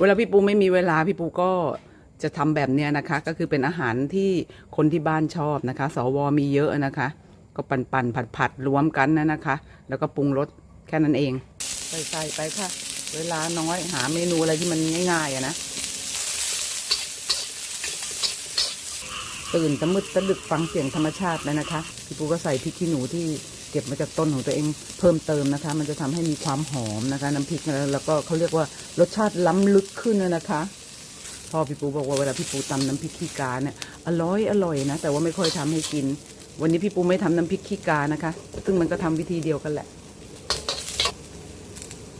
เวลาพี่ปูไม่มีเวลาพี่ปูก็จะทำแบบเนี้ยนะคะ ก็คือเป็นอาหารที่คนที่บ้านชอบนะคะ สวมีเยอะนะคะ ก็ปันปันผัดผัดรวมกันนะนะคะ แล้วก็ปรุงรสแค่นั้นเอง ใส่ใส่ไปค่ะ เวลาน้อยหาเมนูอะไรที่มันง่ายๆอะนะตื่นตะมืดตะดึกฟังเสียงธรรมชาติแล้วนะคะพี่ปูก็ใส่พริกขี้หนูที่ เก็บมาจากต้นของตัวเองเพิ่มเติมนะคะ มันจะทำให้มีความหอมนะคะ น้ำพริกแล้วก็เขาเรียกว่ารสชาติล้ำลึกขึ้นนะคะพ่อพี่ปูบอกว่าเวลาพี่ปูตำน้ำพริกขี้กาเนี่ยอร่อยอร่อยนะ แต่ว่าไม่ค่อยทำให้กิน วันนี้พี่ปูไม่ทำน้ำพริกขี้กานะคะ ซึ่งมันก็ทำวิธีเดียวกันแหละ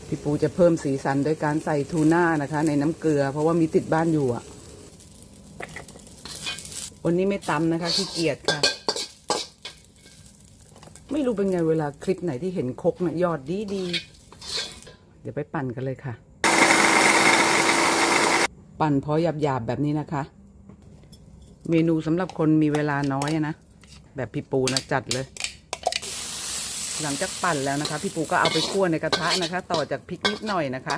พี่ปูจะเพิ่มสีสันโดยการใส่ทูน่านะคะ ในน้ำเกลือ เพราะว่ามีติดบ้านอยู่อะวันนี้ไม่ตำนะคะขี้เกียจค่ะ ไม่รู้เป็นไงเวลาคลิปไหนที่เห็นคกนะยอดดีดีๆเดี๋ยวไปปั่นกันเลยค่ะ ปั่นพอหยาบๆแบบนี้นะคะ เมนูสำหรับคนมีเวลาน้อยนะ แบบพี่ปูนะจัดเลย หลังจากปั่นแล้วนะคะ พี่ปูก็เอาไปคั่วในกระทะนะคะ ต่อจากพริกนิดหน่อยนะคะ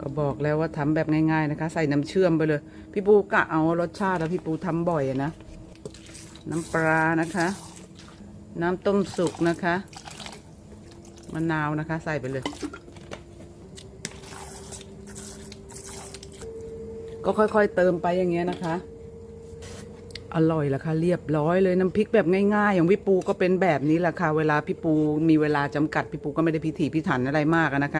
ก็บอกแล้วว่าทำแบบง่ายๆนะคะ ใส่น้ำเชื่อมไปเลย พี่ปูกะเอารสชาติแล้วพี่ปูทำบ่อยนะ น้ำปลานะคะ น้ำต้มสุกนะคะมะนาวนะคะ ใส่ไปเลย ก็ค่อยๆเติมไปอย่างเงี้ยนะคะ อร่อยละค่ะเรียบร้อยเลยน้ำพริกแบบง่ายๆ อย่างพี่ปูก็เป็นแบบนี้แหละค่ะ เวลาพี่ปูมีเวลาจำกัดพี่ปูก็ไม่ได้พิถีพิถันอะไรมากนะคะ